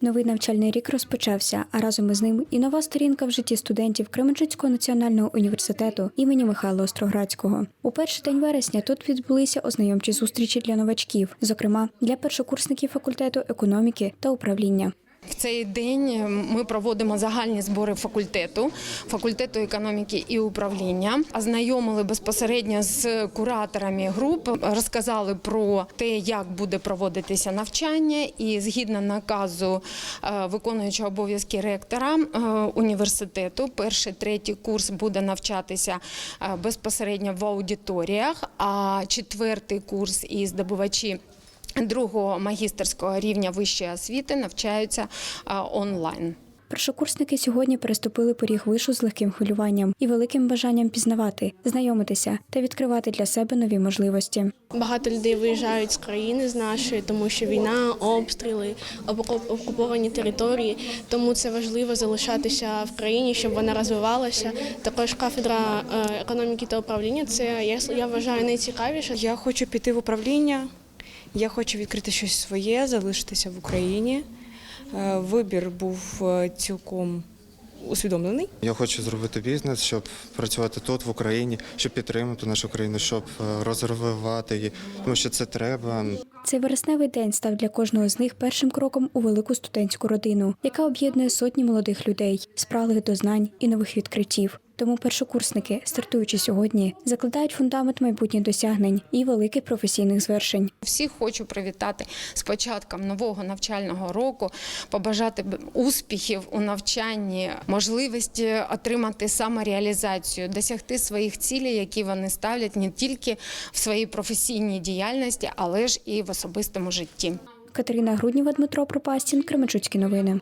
Новий навчальний рік розпочався, а разом із ним і нова сторінка в житті студентів Кременчуцького національного університету імені Михайла Остроградського. У перший день вересня тут відбулися ознайомчі зустрічі для новачків, зокрема для першокурсників факультету економіки та управління. В цей день ми проводимо загальні збори факультету, факультету економіки і управління. Ознайомили безпосередньо з кураторами груп, розказали про те, як буде проводитися навчання, і згідно наказу е, виконуючого обов'язки ректора е, університету, перший третій курс буде навчатися е, безпосередньо в аудиторіях, а четвертий курс і здобувачі. Другого магістерського рівня вищої освіти навчаються онлайн. Першокурсники сьогодні переступили поріг вишу з легким хвилюванням і великим бажанням пізнавати, знайомитися та відкривати для себе нові можливості. Багато людей виїжджають з країни з нашої, тому що війна, обстріли, окуп- окуповані території. Тому це важливо залишатися в країні, щоб вона розвивалася. Також кафедра е, економіки та управління це я, я вважаю найцікавіше. Я хочу піти в управління, я хочу відкрити щось своє, залишитися в Україні. Е, Вибір був е, цілком усвідомлений. Я хочу зробити бізнес, щоб працювати тут, в Україні, щоб підтримати нашу країну, щоб е, розвивати її, тому що це треба. Цей вересневий день став для кожного з них першим кроком у велику студентську родину, яка об'єднує сотні молодих людей, спраглих до знань і нових відкриттів. Тому першокурсники, стартуючи сьогодні, закладають фундамент майбутніх досягнень і великих професійних звершень. Всіх хочу привітати з початком нового навчального року, побажати успіхів у навчанні, можливості отримати самореалізацію, досягти своїх цілей, які вони ставлять не тільки в своїй професійній діяльності, але ж і в особистому житті. Катерина Грудніва, Дмитро Пропастін, Кременчуцькі новини.